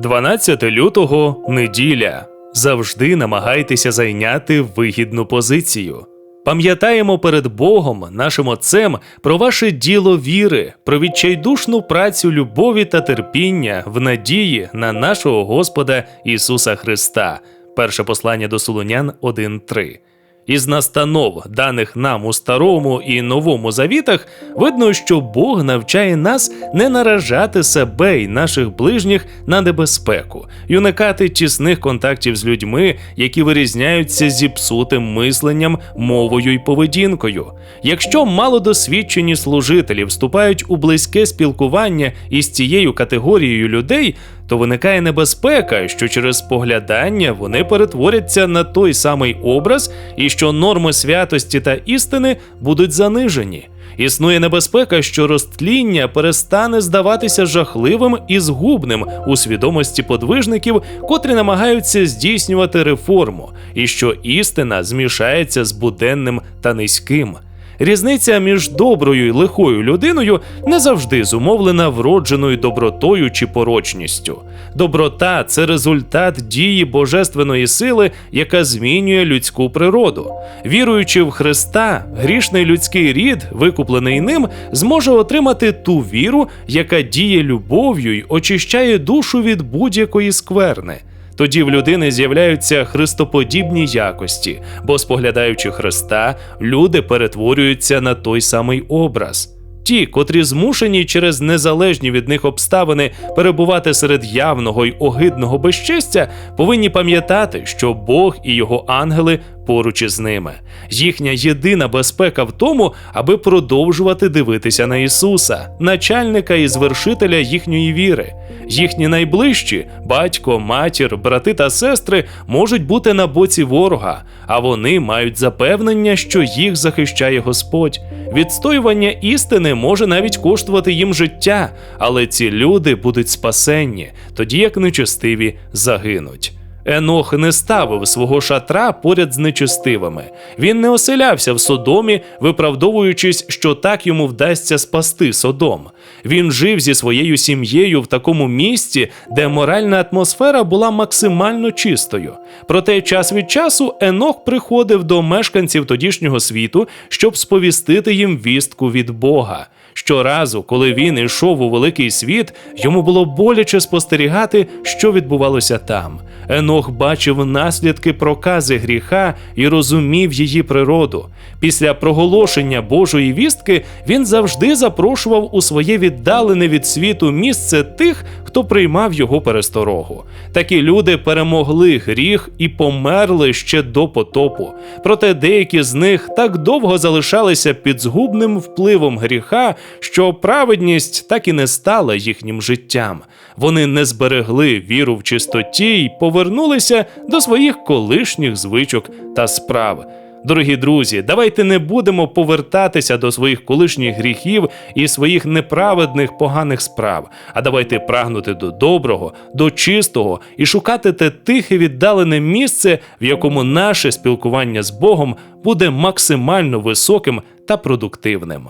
12 лютого неділя. Завжди намагайтеся зайняти вигідну позицію. Пам'ятаємо перед Богом, нашим Отцем, про ваше діло віри, про відчайдушну працю любові та терпіння в надії на нашого Господа Ісуса Христа. Перше послання до Солунян 1.3. Із настанов, даних нам у старому і новому завітах, видно, що Бог навчає нас не наражати себе і наших ближніх на небезпеку, і уникати тісних контактів з людьми, які вирізняються зіпсутим мисленням, мовою і поведінкою. Якщо малодосвідчені служителі вступають у близьке спілкування із цією категорією людей, то виникає небезпека, що через поглядання вони перетворяться на той самий образ, і що норми святості та істини будуть занижені. Існує небезпека, що розтління перестане здаватися жахливим і згубним у свідомості подвижників, котрі намагаються здійснювати реформу, і що істина змішається з буденним та низьким. Різниця між доброю і лихою людиною не завжди зумовлена вродженою добротою чи порочністю. Доброта це результат дії божественної сили, яка змінює людську природу. Віруючи в Христа, грішний людський рід, викуплений ним, зможе отримати ту віру, яка діє любов'ю й очищає душу від будь-якої скверни. Тоді в людини з'являються христоподібні якості, бо споглядаючи Христа, люди перетворюються на той самий образ. Ті, котрі змушені через незалежні від них обставини перебувати серед явного й огидного безчестя, повинні пам'ятати, що Бог і його ангели поруч із ними. Їхня єдина безпека в тому, аби продовжувати дивитися на Ісуса, начальника і звершителя їхньої віри. Їхні найближчі батько, матір, брати та сестри можуть бути на боці ворога, а вони мають запевнення, що їх захищає Господь. Відстоювання істини може навіть коштувати їм життя, але ці люди будуть спасенні, тоді як нечестиві загинуть. Енох не ставив свого шатра поряд з нечестивими. Він не оселявся в Содомі, виправдовуючись, що так йому вдасться спасти Содом. Він жив зі своєю сім'єю в такому місці, де моральна атмосфера була максимально чистою. Проте час від часу Енох приходив до мешканців тодішнього світу, щоб сповістити їм вістку від Бога. Щоразу, коли він йшов у великий світ, йому було боляче спостерігати, що відбувалося там. Енох бачив наслідки прокази гріха і розумів її природу. Після проголошення Божої вістки він завжди запрошував у своє віддалене від світу місце тих, хто приймав його пересторогу. Такі люди перемогли гріх і померли ще до потопу. Проте деякі з них так довго залишалися під згубним впливом гріха, що праведність так і не стала їхнім життям. Вони не зберегли віру в чистоті й повернулися до своїх колишніх звичок та справ. Дорогі друзі, давайте не будемо повертатися до своїх колишніх гріхів і своїх неправедних поганих справ, а давайте прагнути до доброго, до чистого і шукати те тихе віддалене місце, в якому наше спілкування з Богом буде максимально високим та продуктивним.